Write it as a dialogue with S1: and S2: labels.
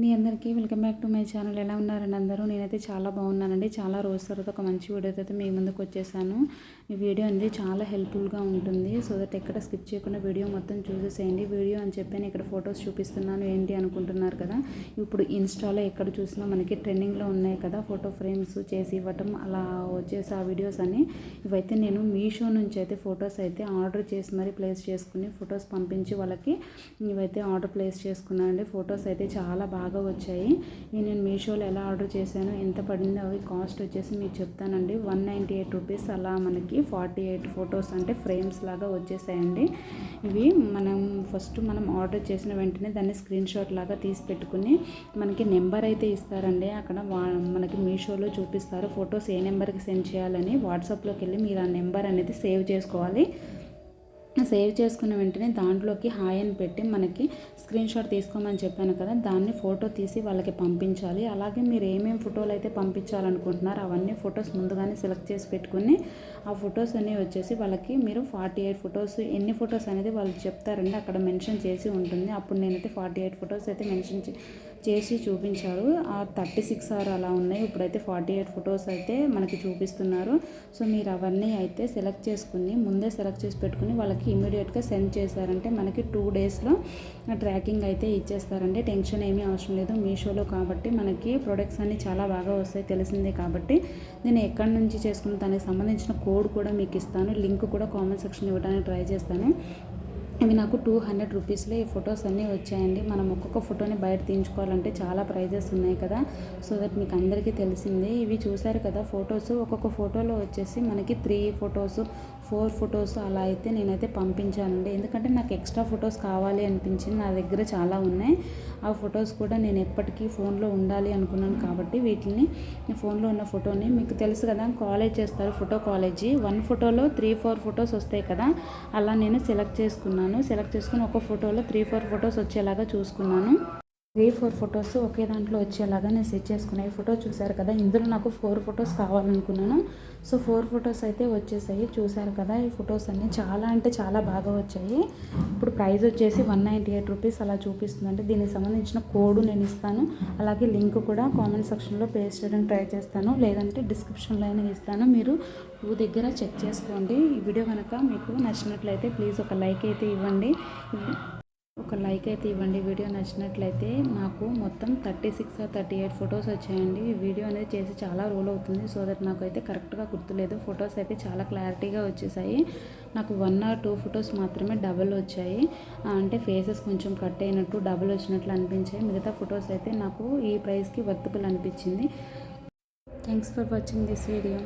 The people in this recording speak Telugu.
S1: మీ అందరికీ welcome back to my channel. ఎలా ఉన్నారండి అందరూ? నేనైతే చాలా బాగున్నానండి. చాలా రోజు తర్వాత ఒక మంచి వీడియోతో అయితే మీ ముందుకు వచ్చేసాను. ఈ వీడియో అనేది చాలా హెల్ప్ఫుల్గా ఉంటుంది. సో దట్ ఎక్కడ స్కిప్ చేయకుండా వీడియో మొత్తం చూసేసేయండి. వీడియో అని చెప్పి ఇక్కడ ఫొటోస్ చూపిస్తున్నాను. ఏంటి అనుకుంటున్నారు కదా? ఇప్పుడు ఇన్స్టాలో ఎక్కడ చూసినా మనకి ట్రెండింగ్లో ఉన్నాయి కదా ఫోటో ఫ్రేమ్స్ చేసి ఇవ్వటం అలా వచ్చేసి ఆ వీడియోస్ అని. ఇవైతే నేను మీషో నుంచి అయితే ఫొటోస్ అయితే ఆర్డర్ చేసి మరీ ప్లేస్ చేసుకుని ఫొటోస్ పంపించి వాళ్ళకి ఇవైతే ఆర్డర్ ప్లేస్ చేసుకున్నానండి. ఫొటోస్ అయితే చాలా బాగా బాగా వచ్చాయి. ఇవి నేను మీషోలో ఎలా ఆర్డర్ చేశాను ఎంత పడిందో అవి కాస్ట్ వచ్చేసి మీకు చెప్తానండి. వన్ నైంటీ ఎయిట్ రూపీస్ అలా మనకి ఫార్టీ ఎయిట్ ఫొటోస్ అంటే ఫ్రేమ్స్ లాగా వచ్చేసాయండి. ఇవి మనం ఫస్ట్ మనం ఆర్డర్ చేసిన వెంటనే దాన్ని స్క్రీన్ షాట్ లాగా తీసి పెట్టుకుని మనకి నెంబర్ అయితే ఇస్తారండి. అక్కడ మనకి మీషోలో చూపిస్తారు. ఫొటోస్ ఏ నెంబర్కి సెండ్ చేయాలని వాట్సాప్లోకి వెళ్ళి మీరు ఆ నెంబర్ అనేది సేవ్ చేసుకోవాలి. సేవ్ చేసుకున్న వెంటనే దాంట్లోకి హాయ్ అని పెట్టి మనకి స్క్రీన్ షాట్ తీసుకోమని చెప్పాను కదా దాన్ని ఫోటో తీసి వాళ్ళకి పంపించాలి. అలాగే మీరు ఏమేమి ఫోటోలు అయితే పంపించాలనుకుంటున్నారో అవన్నీ ఫొటోస్ ముందుగానే సెలెక్ట్ చేసి పెట్టుకుని ఆ ఫొటోస్ అన్నీ వచ్చేసి వాళ్ళకి మీరు ఫార్టీ ఎయిట్ ఫొటోస్ ఎన్ని ఫొటోస్ అనేది వాళ్ళు చెప్తారండి అక్కడ మెన్షన్ చేసి ఉంటుంది. అప్పుడు నేనైతే ఫార్టీ ఎయిట్ ఫొటోస్ అయితే మెన్షన్ చేసి చూపించారు. ఆ థర్టీ సిక్స్ ఆర్ అలా ఉన్నాయి. ఇప్పుడైతే ఫార్టీ ఎయిట్ ఫొటోస్ అయితే మనకి చూపిస్తున్నారు. సో మీరు అవన్నీ అయితే సెలెక్ట్ చేసుకుని ముందే సెలెక్ట్ చేసి పెట్టుకుని వాళ్ళకి ఇమీడియట్గా సెండ్ చేశారంటే మనకి టూ డేస్లో ట్రాకింగ్ అయితే ఇచ్చేస్తారంటే టెన్షన్ ఏమీ అవసరం లేదు. మీషోలో కాబట్టి మనకి ప్రొడక్ట్స్ అన్నీ చాలా బాగా వస్తాయి. తెలిసిందే కాబట్టి నేను ఎక్కడి నుంచి చేసుకున్న దానికి సంబంధించిన కోడ్ కూడా మీకు ఇస్తాను. లింక్ కూడా కామెంట్ సెక్షన్ ఇవ్వడానికి ట్రై చేస్తాను. ఇవి నాకు టూ హండ్రెడ్ రూపీస్లో ఈ ఫొటోస్ అన్నీ వచ్చాయండి. మనం ఒక్కొక్క ఫోటోని బయట తీయించుకోవాలంటే చాలా ప్రైజెస్ ఉన్నాయి కదా. సో దట్ మీకు అందరికీ తెలిసింది. ఇవి చూసారు కదా ఫొటోస్. ఒక్కొక్క ఫోటోలో వచ్చేసి మనకి త్రీ ఫొటోస్ ఫోర్ ఫొటోస్ అలా అయితే నేనైతే పంపించానండి. ఎందుకంటే నాకు ఎక్స్ట్రా ఫొటోస్ కావాలి అనిపించింది. నా దగ్గర చాలా ఉన్నాయి. ఆ ఫొటోస్ కూడా నేను ఎప్పటికీ ఫోన్లో ఉండాలి అనుకున్నాను కాబట్టి వీటిని ఫోన్లో ఉన్న ఫోటోని మీకు తెలుసు కదా కాలేజ్ చేస్తారు ఫోటో కాలేజీ. వన్ ఫోటోలో త్రీ ఫోర్ ఫొటోస్ వస్తాయి కదా అలా నేను సెలెక్ట్ చేసుకున్నాను. సెలెక్ట్ చేసుకుని ఒక ఫోటోలో త్రీ ఫోర్ ఫొటోస్ వచ్చేలాగా చూసుకున్నాను. త్రీ ఫోర్ ఫొటోస్ ఒకే దాంట్లో వచ్చేలాగా నేను సెట్ చేసుకున్నాను ఈ ఫోటో చూశారు కదా. ఇందులో నాకు ఫోర్ ఫొటోస్ కావాలనుకున్నాను. సో ఫోర్ ఫొటోస్ అయితే వచ్చేసాయి. చూశారు కదా ఈ ఫొటోస్ అన్నీ చాలా అంటే చాలా బాగా వచ్చాయి. ఇప్పుడు ప్రైస్ వచ్చేసి వన్ నైంటీ ఎయిట్ రూపీస్ అలా చూపిస్తుంది అంటే దీనికి సంబంధించిన కోడ్ నేను ఇస్తాను. అలాగే లింక్ కూడా కామెంట్ సెక్షన్లో పేస్ట్ చేయడానికి ట్రై చేస్తాను. లేదంటే డిస్క్రిప్షన్లో అయినా ఇస్తాను. మీరు టూ దగ్గర చెక్ చేసుకోండి. ఈ వీడియో కనుక మీకు నచ్చినట్లయితే ప్లీజ్ ఒక లైక్ అయితే ఇవ్వండి. ఒక లైక్ అయితే ఇవ్వండి. వీడియో నచ్చినట్లయితే నాకు మొత్తం thirty six thirty eight photos వచ్చాయండి. వీడియో అనేది చేసి చాలా రోల్ అవుతుంది. సో దట్ నాకు అయితే కరెక్ట్గా గుర్తులేదు. ఫొటోస్ అయితే చాలా క్లారిటీగా వచ్చేసాయి. నాకు వన్ ఆర్ టూ ఫొటోస్ మాత్రమే డబల్ వచ్చాయి. అంటే ఫేసెస్ కొంచెం కట్ అయినట్టు డబల్ వచ్చినట్లు అనిపించాయి. మిగతా ఫొటోస్ అయితే నాకు ఈ ప్రైస్కి వర్తబుల్ అనిపించింది. Thanks for watching this video.